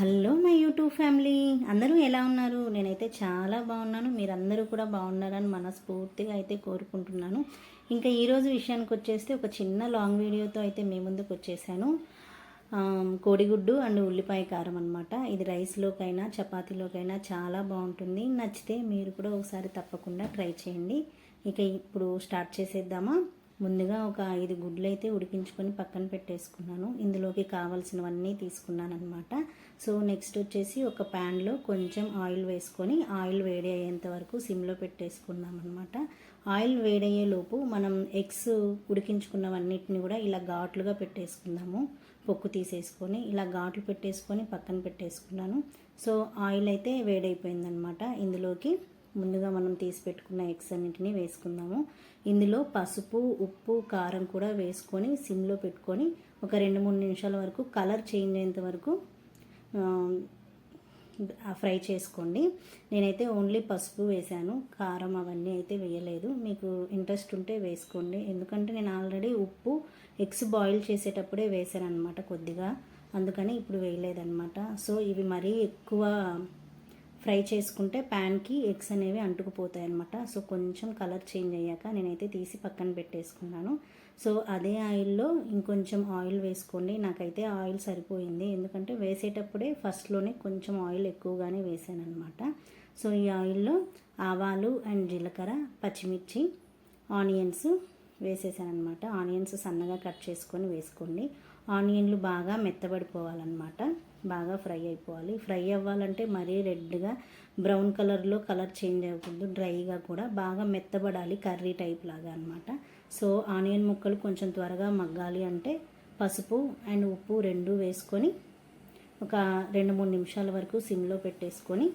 Hello my YouTube family. అందరూ ఎలా ఉన్నారు? నేనైతే చాలా బాగున్నాను. మీరందరూ కూడా బాగున్నారని మనస్ఫూర్తిగా అయితే కోరుకుంటున్నాను. ఇంకా ఈరోజు విషయానికి వచ్చేస్తే ఒక చిన్న లాంగ్ వీడియోతో అయితే మీ ముందుకు వచ్చేసాను. కోడిగుడ్డు అండ్ ఉల్లిపాయ కారం అనమాట ఇది రైస్లోకైనా చపాతీలోకైనా చాలా బాగుంటుంది. నచ్చితే మీరు కూడా ఒకసారి తప్పకుండా ట్రై చేయండి. ఇక ఇప్పుడు స్టార్ట్ చేసేద్దామా? ముందుగా ఒక ఐదు గుడ్లు అయితే ఉడికించుకొని పక్కన పెట్టేసుకున్నాను. ఇందులోకి కావాల్సినవన్నీ తీసుకున్నాను అనమాట సో నెక్స్ట్ వచ్చేసి ఒక ప్యాన్లో కొంచెం ఆయిల్ వేసుకొని ఆయిల్ వేడి అయ్యేంత వరకు సిమ్లో పెట్టేసుకున్నాం అనమాట ఆయిల్ వేడయ్యేలోపు మనం ఎగ్స్ ఉడికించుకున్నవన్నిటిని కూడా ఇలా ఘాట్లుగా పెట్టేసుకుందాము. పొక్కు తీసేసుకొని ఇలా ఘాట్లు పెట్టేసుకొని పక్కన పెట్టేసుకున్నాను. సో ఆయిల్ అయితే వేడైపోయిందనమాట ఇందులోకి ముందుగా మనం తీసి పెట్టుకున్న ఎగ్స్ అన్నిటిని వేసుకుందాము. ఇందులో పసుపు ఉప్పు కారం కూడా వేసుకొని సిమ్లో పెట్టుకొని ఒక రెండు మూడు నిమిషాల వరకు కలర్ చేంజ్ అయ్యేంత వరకు ఫ్రై చేసుకోండి. నేనైతే ఓన్లీ పసుపు వేశాను. కారం అవన్నీ అయితే వేయలేదు. మీకు ఇంట్రెస్ట్ ఉంటే వేసుకోండి. ఎందుకంటే నేను ఆల్రెడీ ఉప్పు ఎగ్స్ బాయిల్ చేసేటప్పుడే వేసాను అనమాట కొద్దిగా. అందుకని ఇప్పుడు వేయలేదన్నమాట. సో ఇవి మరీ ఎక్కువ ఫ్రై చేసుకుంటే ప్యాన్కి ఎగ్స్ అనేవి అంటుకుపోతాయి అనమాట సో కొంచెం కలర్ చేంజ్ అయ్యాక నేనైతే తీసి పక్కన పెట్టేసుకున్నాను. సో అదే ఆయిల్లో ఇంకొంచెం ఆయిల్ వేసుకోండి. నాకైతే ఆయిల్ సరిపోయింది. ఎందుకంటే వేసేటప్పుడే ఫస్ట్లోనే కొంచెం ఆయిల్ ఎక్కువగానే వేసాను అనమాట సో ఈ ఆయిల్లో ఆవాలు అండ్ జీలకర్ర పచ్చిమిర్చి ఆనియన్స్ వేసేసాను అనమాట ఆనియన్స్ సన్నగా కట్ చేసుకొని వేసుకోండి. ఆనియన్లు బాగా మెత్తబడిపోవాలన్నమాట. బాగా ఫ్రై అయిపోవాలి. ఫ్రై అవ్వాలంటే మరీ రెడ్గా బ్రౌన్ కలర్లో కలర్ చేంజ్ అవ్వకూడదు. డ్రైగా కూడా బాగా మెత్తబడాలి కర్రీ టైప్ లాగా అనమాట సో ఆనియన్ ముక్కలు కొంచెం త్వరగా మగ్గాలి అంటే పసుపు అండ్ ఉప్పు రెండు వేసుకొని ఒక రెండు మూడు నిమిషాల వరకు సిమ్లో పెట్టేసుకొని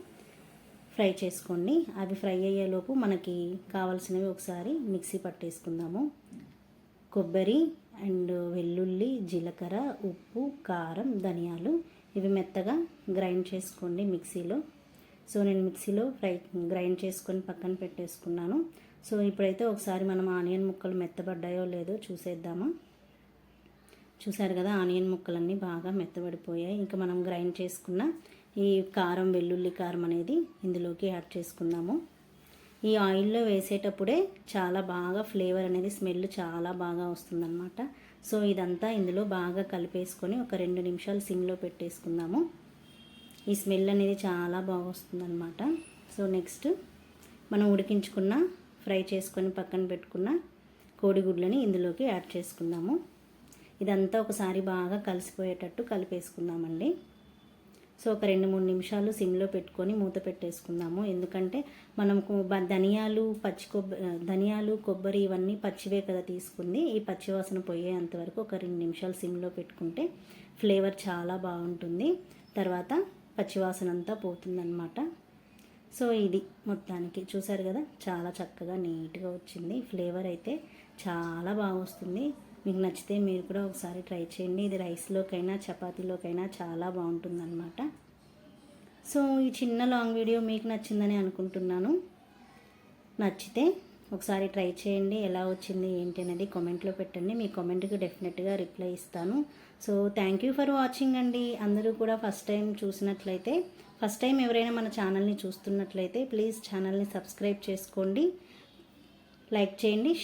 ఫ్రై చేసుకోండి. అవి ఫ్రై అయ్యేలోపు మనకి కావాల్సినవి ఒకసారి మిక్సీ పట్టేసుకుందాము. కొబ్బరి అండ్ వెల్లుల్లి జీలకర్ర ఉప్పు కారం ధనియాలు ఇవి మెత్తగా గ్రైండ్ చేసుకోండి మిక్సీలో. సో నేను మిక్సీలో ఫ్రై గ్రైండ్ చేసుకొని పక్కన పెట్టేసుకున్నాను. సో ఇప్పుడైతే ఒకసారి మనం ఆనియన్ ముక్కలు మెత్తబడ్డాయో లేదో చూసేద్దామా? చూసారు కదా ఆనియన్ ముక్కలన్నీ బాగా మెత్తబడిపోయాయి. ఇంకా మనం గ్రైండ్ చేసుకున్న ఈ కారం వెల్లుల్లి కారం అనేది ఇందులోకి యాడ్ చేసుకుందాము. ఈ ఆయిల్లో వేసేటప్పుడే చాలా బాగా ఫ్లేవర్ అనేది స్మెల్ చాలా బాగా వస్తుందన్నమాట. సో ఇదంతా ఇందులో బాగా కలిపేసుకొని ఒక రెండు నిమిషాలు సిమ్లో పెట్టేసుకుందాము. ఈ స్మెల్ అనేది చాలా బాగా వస్తుందన్నమాట. సో నెక్స్ట్ మనం ఉడికించుకున్న ఫ్రై చేసుకొని పక్కన పెట్టుకున్న కోడిగుడ్లని ఇందులోకి యాడ్ చేసుకుందాము. ఇదంతా ఒకసారి బాగా కలిసిపోయేటట్టు కలిపేసుకుందామండి. సో ఒక రెండు మూడు నిమిషాలు సిమ్లో పెట్టుకొని మూత పెట్టేసుకుందాము. ఎందుకంటే మనం ధనియాలు పచ్చి కొబ్బరి ధనియాలు కొబ్బరి ఇవన్నీ పచ్చివే కదా తీసుకుంది. ఈ పచ్చివాసన పోయేంత వరకు ఒక రెండు నిమిషాలు సిమ్లో పెట్టుకుంటే ఫ్లేవర్ చాలా బాగుంటుంది. తర్వాత పచ్చివాసన అంతా పోతుందన్నమాట. సో ఇది మొత్తానికి. చూసారు కదా? చాలా చక్కగా నీట్గా వచ్చింది. ఫ్లేవర్ అయితే చాలా బాగా వస్తుంది మీకు నచ్చితే మీరు కూడా ఒకసారి ట్రై చేయండి. ఇది రైస్లోకైనా చపాతీలోకైనా చాలా బాగుంటుందన్నమాట. సో ఈ చిన్న లాంగ్ వీడియో మీకు నచ్చిందని అనుకుంటున్నాను. నచ్చితే ఒకసారి ట్రై చేయండి. ఎలా వచ్చింది ఏంటి అనేది కామెంట్లో పెట్టండి. మీ కామెంట్కి డెఫినెట్గా రిప్లై ఇస్తాను. So thank you for watching అండి. అందరూ కూడా ఫస్ట్ టైం చూసినట్లయితే ఫస్ట్ టైం ఎవరైనా మన ఛానల్ని చూస్తున్నట్లయితే ప్లీజ్ ఛానల్ని సబ్స్క్రైబ్ చేసుకోండి. లైక్ చేయండి